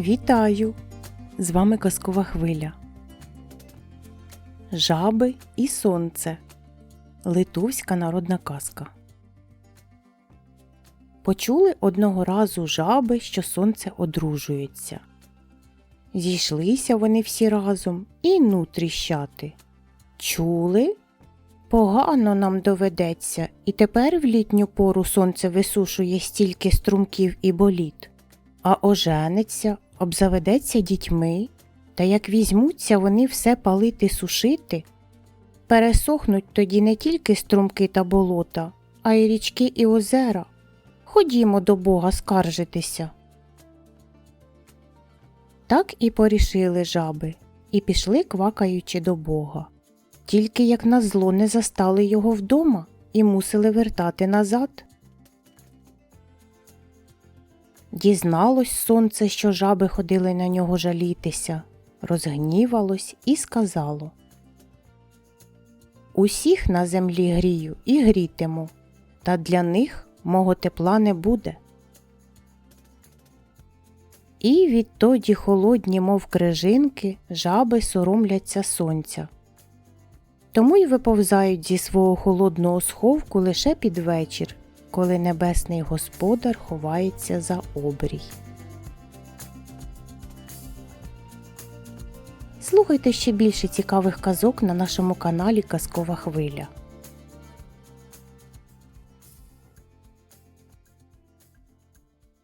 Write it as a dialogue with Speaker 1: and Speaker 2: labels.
Speaker 1: Вітаю! З вами Казкова хвиля. Жаби і сонце. Литовська народна казка. Почули одного разу жаби, що сонце одружується. Зійшлися вони всі разом і ну тріщати. Чули? Погано нам доведеться, і тепер в літню пору сонце висушує стільки струмків і боліт, а ожениться, обзаведеться дітьми, та як візьмуться вони все палити сушити, пересохнуть тоді не тільки струмки та болота, а й річки і озера. Ходімо до Бога скаржитися. Так і порішили жаби, і пішли квакаючи до Бога. Тільки як на зло не застали його вдома і мусили вертати назад. Дізналось сонце, що жаби ходили на нього жалітися, розгнівалось і сказало Усіх на землі грію і грітиму, та для них мого тепла не буде. І відтоді холодні, мов крижинки, жаби соромляться сонця. Тому й виповзають зі свого холодного сховку лише під вечір, коли небесний господар ховається за обрій. Слухайте ще більше цікавих казок на нашому каналі Казкова Хвиля.